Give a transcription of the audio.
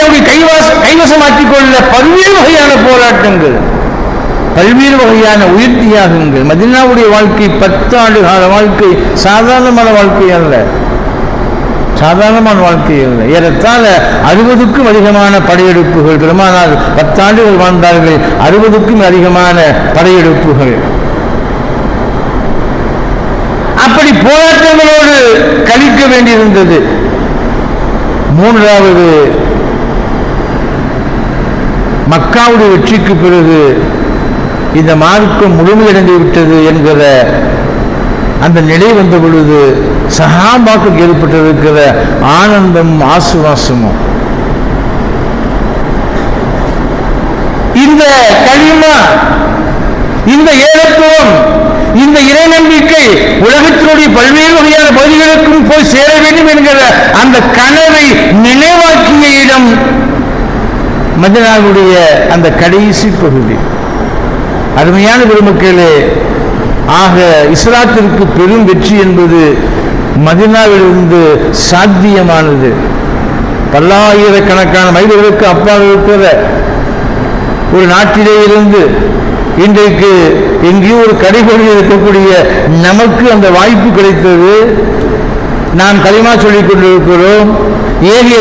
தன்னுடைய கைவாச கைவசமாக்கிக் கொள்ள பல்வேறு வகையான போராட்டங்கள். பல்வேறு வகையான உயிர் தியாகங்கள். மதினாவுடைய வாழ்க்கை பத்து ஆண்டு கால வாழ்க்கை சாதாரணமான வாழ்க்கை அல்ல. சாதாரணமான வாழ்க்கை அல்ல. ஏறத்தாழ அறுபதுக்கும் அதிகமான படையெடுப்புகள் பெருமானால் பத்தாண்டுகள் வாழ்ந்தார்கள். அறுபதுக்கும் அதிகமான படையெடுப்புகள். அப்படி போராட்டங்களோடு கழிக்க வேண்டியிருந்தது. மூன்றாவது மக்காவுடைய வெற்றிக்கு பிறகு இந்த மார்க்கம் முழுமையடைந்து விட்டது என்கிற அந்த நிலை வந்த பொழுது சகாபாக்கு ஏற்பட்டிருக்கிற ஆனந்தம் ஆசுவாசமும். இந்த களிமா இந்த ஏகத்துவம் இந்த இறை நம்பிக்கை உலகத்தினுடைய பல்வேறு வகையான பகுதிகளுக்கும் போய் சேர வேண்டும் என்கிற அந்த கனவை நினை மதினாவுடைய அந்த கடைசி பகுதி. அருமையான பெருமக்களே ஆக இஸ்லாத்திற்கு பெரும் வெற்றி என்பது மதினாவிலிருந்து சாத்தியமானது. பல்லாயிரக்கணக்கான மைல்களுக்கு அப்பால் இருக்கிற ஒரு நாட்டிலே இருந்து இன்றைக்கு எங்கேயோ ஒரு கடைகளில் இருக்கக்கூடிய நமக்கு அந்த வாய்ப்பு கிடைத்தது. நாம் களிமா சொல்லிக் கொண்டிருக்கிறோம். ஏறிய